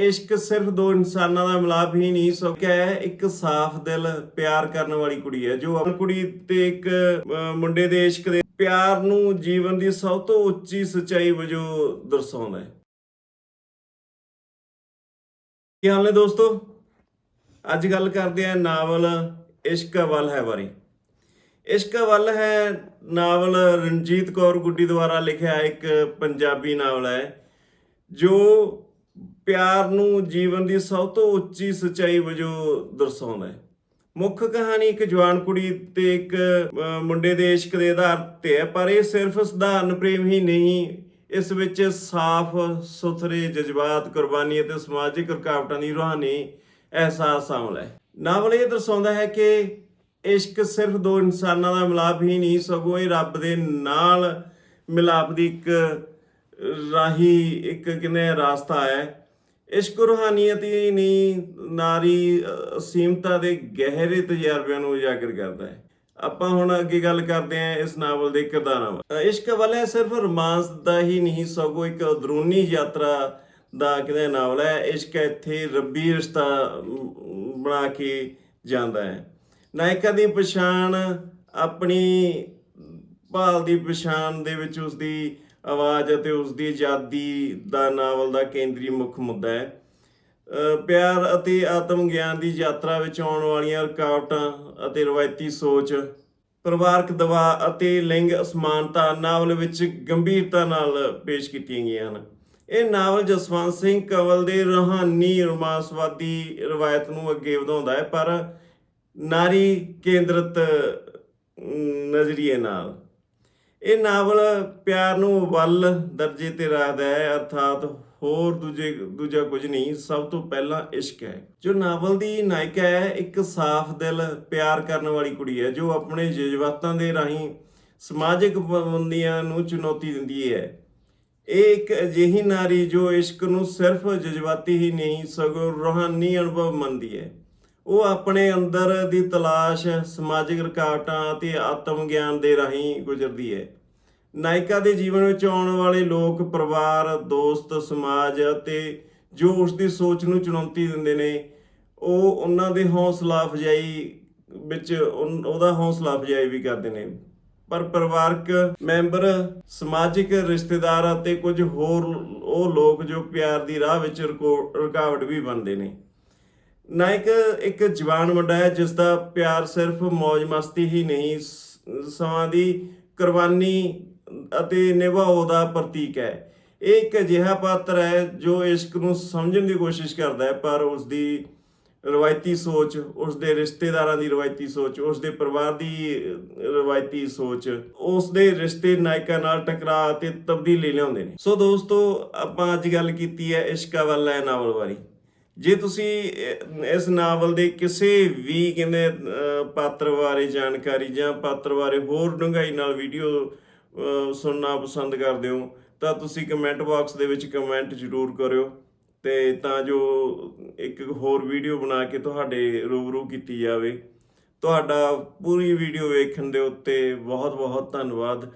ਇਸ਼ਕ ਸਿਰਫ ਦੋ ਇਨਸਾਨਾਂ ਦਾ ਮਿਲਾਪ ਹੀ ਨਹੀਂ ਸੋ ਹੈ, ਇੱਕ ਸਾਫ਼ ਦਿਲ ਪਿਆਰ ਕਰਨ ਵਾਲੀ ਕੁੜੀ ਹੈ, ਜੋ ਆਪਣੀ ਕੁੜੀ ਤੇ ਇੱਕ ਮੁੰਡੇ ਦੇ ਇਸ਼ਕ ਦੇ ਪਿਆਰ ਨੂੰ ਜੀਵਨ ਦੀ ਸਭ ਤੋਂ ਉੱਚੀ ਸੱਚਾਈ ਵਜੋਂ ਦਰਸਾਉਂਦਾ ਹੈ। ਕੀ ਹਾਲ ਨੇ ਦੋਸਤੋ? ਅੱਜ ਗੱਲ ਕਰਦੇ ਹਾਂ ਨਾਵਲ ਇਸ਼ਕ ਵੱਲ ਹੈ ਬਾਰੇ। ਇਸ਼ਕ ਵੱਲ ਹੈ ਨਾਵਲ ਰਣਜੀਤ ਕੌਰ ਗੁੱਡੀ ਦੁਆਰਾ ਲਿਖਿਆ ਇੱਕ ਪੰਜਾਬੀ ਨਾਵਲ ਹੈ, ਜੋ ਪਿਆਰ ਨੂੰ ਜੀਵਨ ਦੀ ਸਭ ਤੋਂ ਉੱਚੀ ਸੱਚਾਈ ਵਜੋਂ ਦਰਸਾਉਂਦਾ ਹੈ। ਮੁੱਖ ਕਹਾਣੀ ਇੱਕ ਜਵਾਨ ਕੁੜੀ ਤੇ ਇੱਕ ਮੁੰਡੇ ਦੇ ਇਸ਼ਕ ਦੇ ਆਧਾਰ ਤੇ ਹੈ, ਪਰ ਇਹ ਸਿਰਫ ਸਧਾਰਨ ਪ੍ਰੇਮ ਹੀ ਨਹੀਂ, ਇਸ ਵਿੱਚ ਸਾਫ਼, ਸੁਥਰੇ, ਜਜ਼ਬਾਤ, ਕੁਰਬਾਨੀ ਅਤੇ ਸਮਾਜਿਕ ਰੁਕਾਵਟਾਂ ਦੀ ਰੂਹਾਨੀ ਅਹਿਸਾਸ ਸ਼ਾਮਲ ਹੈ। ਨਾਵਲ ਇਹ ਦਰਸਾਉਂਦਾ ਹੈ ਕਿ ਇਸ਼ਕ ਸਿਰਫ ਦੋ ਇਨਸਾਨਾਂ ਦਾ ਮਿਲਾਪ ਹੀ ਨਹੀਂ, ਸਗੋਂ ਇਹ ਰੱਬ ਦੇ ਨਾਲ ਮਿਲਾਪ ਦੀ ਇੱਕ ਰਾਹੀ ਇੱਕ ਕਿਨੇ ਰਾਸਤਾ ਹੈ? ਇਸ਼ਕ ਰੂਹਾਨੀਅਤ ਹੀ ਨਹੀਂ ਨਾਰੀ ਅ, ਅਸੀਮਤਾ ਦੇ ਗਹਿਰੇ ਤਜਰਬਿਆਂ ਨੂੰ ਉਜਾਗਰ ਕਰਦਾ ਹੈ। ਆਪਾਂ ਹੁਣ ਅੱਗੇ ਗੱਲ ਕਰਦੇ ਹਾਂ ਇਸ ਨਾਵਲ ਦੇ ਕਿਰਦਾਰਾਂ ਬਾਰੇ ਇਸ਼ਕ ਵਾਲਾ ਸਿਰਫ ਰੋਮਾਂਸ ਦਾ ਹੀ ਨਹੀਂ ਸਗੋਂ ਇੱਕ ਅੰਦਰੂਨੀ ਯਾਤਰਾ ਦਾ ਕਿਹਦਾ ਨਾਵਲ ਹੈ। ਇਸ਼ਕ ਇੱਥੇ ਰੱਬੀ ਰਿਸ਼ਤਾ ਬਣਾ ਕੇ ਜਾਂਦਾ ਹੈ। ਨਾਇਕਾ ਦੀ ਪਛਾਣ ਆਪਣੀ ਭਾਲ ਦੀ ਪਛਾਣ ਦੇ ਵਿੱਚ ਉਸ ਦੀ ਆਵਾਜ਼ ਅਤੇ ਉਸ ਦੀ ਆਜ਼ਾਦੀ ਦਾ ਨਾਵਲ ਦਾ ਕੇਂਦਰੀ ਮੁੱਖ ਮੁੱਦਾ ਹੈ। ਪਿਆਰ ਅਤੇ ਆਤਮ ਗਿਆਨ ਦੀ ਯਾਤਰਾ ਵਿੱਚ ਆਉਣ ਵਾਲੀਆਂ ਰੁਕਾਵਟਾਂ ਅਤੇ ਰਵਾਇਤੀ ਸੋਚ, ਪਰਿਵਾਰਕ ਦਬਾਅ ਅਤੇ ਲਿੰਗ ਅਸਮਾਨਤਾ ਨਾਵਲ ਵਿੱਚ ਗੰਭੀਰਤਾ ਨਾਲ ਪੇਸ਼ ਕੀਤੀਆਂ ਗਈਆਂ ਹਨ। ਇਹ ਨਾਵਲ ਜਸਵੰਤ ਸਿੰਘ ਕੰਵਲ ਦੇ ਰੂਹਾਨੀ ਰੋਮਾਂਸਵਾਦੀ ਰਵਾਇਤ ਨੂੰ ਅੱਗੇ ਵਧਾਉਂਦਾ ਹੈ, ਪਰ ਨਾਰੀ ਕੇਂਦਰਿਤ ਨਜ਼ਰੀਏ ਨਾਲ। ਇਹ ਨਾਵਲ ਪਿਆਰ ਨੂੰ ਵੱਲ ਦਰਜੇ ਤੇ ਰੱਖਦਾ ਹੈ, ਅਰਥਾਤ ਹੋਰ ਦੂਜੇ, ਦੂਜਾ ਕੁਝ ਨਹੀਂ, ਸਭ ਤੋਂ ਪਹਿਲਾਂ ਇਸ਼ਕ ਹੈ। ਜੋ ਨਾਵਲ ਦੀ ਨਾਇਕਾ ਹੈ, ਇੱਕ ਸਾਫ਼ ਦਿਲ ਪਿਆਰ ਕਰਨ ਵਾਲੀ ਕੁੜੀ ਹੈ, ਜੋ ਆਪਣੇ ਜਜ਼ਬਾਤਾਂ ਦੇ ਰਾਹੀਂ ਸਮਾਜਿਕ ਪਾਬੰਦੀਆਂ ਨੂੰ ਚੁਣੌਤੀ ਦਿੰਦੀ ਹੈ। ਇਹ ਇੱਕ ਅਜਿਹੀ ਨਾਰੀ ਜੋ ਇਸ਼ਕ ਨੂੰ ਸਿਰਫ ਜਜ਼ਬਾਤੀ ਹੀ ਨਹੀਂ, ਸਗੋਂ ਰੂਹਾਨੀ ਅਨੁਭਵ ਮੰਨਦੀ ਹੈ। ਉਹ ਆਪਣੇ ਅੰਦਰ ਦੀ ਤਲਾਸ਼, ਸਮਾਜਿਕ ਰੁਕਾਵਟਾਂ ਅਤੇ ਆਤਮ ਗਿਆਨ ਦੇ ਰਾਹੀਂ ਗੁਜ਼ਰਦੀ ਹੈ। ਨਾਇਕਾ ਦੇ ਜੀਵਨ ਵਿੱਚ ਆਉਣ ਵਾਲੇ ਲੋਕ ਪਰਿਵਾਰ, ਦੋਸਤ, ਸਮਾਜ ਅਤੇ ਜੋ ਉਸ ਦੀ ਸੋਚ ਨੂੰ ਚੁਣੌਤੀ ਦਿੰਦੇ ਨੇ, ਉਹ ਉਹਨਾਂ ਦੇ ਹੌਸਲਾ ਅਫਜਾਈ ਵਿੱਚ ਉਨ- ਉਹਦਾ ਹੌਸਲਾ ਅਫਜਾਈ ਵੀ ਕਰਦੇ ਨੇ। ਪਰ ਪਰਿਵਾਰਕ ਮੈਂਬਰ, ਸਮਾਜਿਕ ਰਿਸ਼ਤੇਦਾਰ ਅਤੇ ਕੁਝ ਹੋਰ, ਉਹ ਲੋਕ ਜੋ ਪਿਆਰ ਦੀ ਰਾਹ ਵਿੱਚ ਰੁਕੋ- ਰੁਕਾਵਟ ਵੀ ਬਣਦੇ ਨੇ। ਨਾਇਕ ਇੱਕ ਜਵਾਨ ਮੁੰਡਾ ਹੈ ਜਿਸ ਦਾ ਪਿਆਰ ਸਿਰਫ ਮौज ਮਸਤੀ ਹੀ ਨਹੀਂ, ਸ- ਸਮਾਂ ਦੀ ਕੁਰਬਾਨੀ ਅਤੇ ਨਿਭਾਓ ਦਾ ਪ੍ਰਤੀਕ ਹੈ। ਇਹ ਇੱਕ ਅਜਿਹਾ ਪਾਤਰ ਹੈ ਜੋ ਇਸ਼ਕ ਨੂੰ ਸਮਝਣ ਦੀ ਕੋਸ਼ਿਸ਼ ਕਰਦਾ ਹੈ, ਪਰ ਉਸ ਦੀ ਰਵਾਇਤੀ ਸੋਚ ਉਸ ਦੇ ਰਿਸ਼ਤੇਦਾਰਾਂ ਦੀ ਰਵਾਇਤੀ ਸੋਚ ਉਸ ਦੇ ਪਰਿਵਾਰ ਦੀ ਰਵਾਇਤੀ ਸੋਚ ਉਸ ਦੇ ਰਿਸ਼ਤੇ ਨਾਇਕਾ ਨਾਲ ਟਕਰਾਅ ਅਤੇ ਤਬਦੀਲੀ ਲਿਆਉਂਦੇ ਨੇ। ਸੋ ਦੋਸਤੋ, ਆਪਾਂ ਅੱਜ ਗੱਲ ਕੀਤੀ ਹੈ ਇਸ਼ਕਾ ਵਾਲਾ ਹੈ ਨਾਵਲ ਬਾਰੇ। ਜੇ ਤੁਸੀਂ ਇਸ ਨਾਵਲ ਦੇ ਕਿਸੇ ਵੀ ਕਹਿੰਦੇ ਪਾਤਰ ਬਾਰੇ ਜਾਣਕਾਰੀ ਜਾਂ ਪਾਤਰ ਬਾਰੇ ਹੋਰ ਡੂੰਘਾਈ ਨਾਲ ਵੀਡੀਓ ਸੁਣਨਾ ਪਸੰਦ ਕਰਦੇ ਹੋ, ਤਾਂ ਤੁਸੀਂ ਕਮੈਂਟ ਬਾਕਸ ਦੇ ਵਿੱਚ ਕਮੈਂਟ ਜ਼ਰੂਰ ਕਰਿਓ ਤੇ ਤਾਂ ਜੋ ਇੱਕ ਹੋਰ ਵੀਡੀਓ ਬਣਾ ਕੇ ਤੁਹਾਡੇ ਰੂਬਰੂ ਕੀਤੀ ਜਾਵੇ। ਤੁਹਾਡਾ ਪੂਰੀ ਵੀਡੀਓ ਵੇਖਣ ਦੇ ਉੱਤੇ ਬਹੁਤ ਬਹੁਤ ਧੰਨਵਾਦ।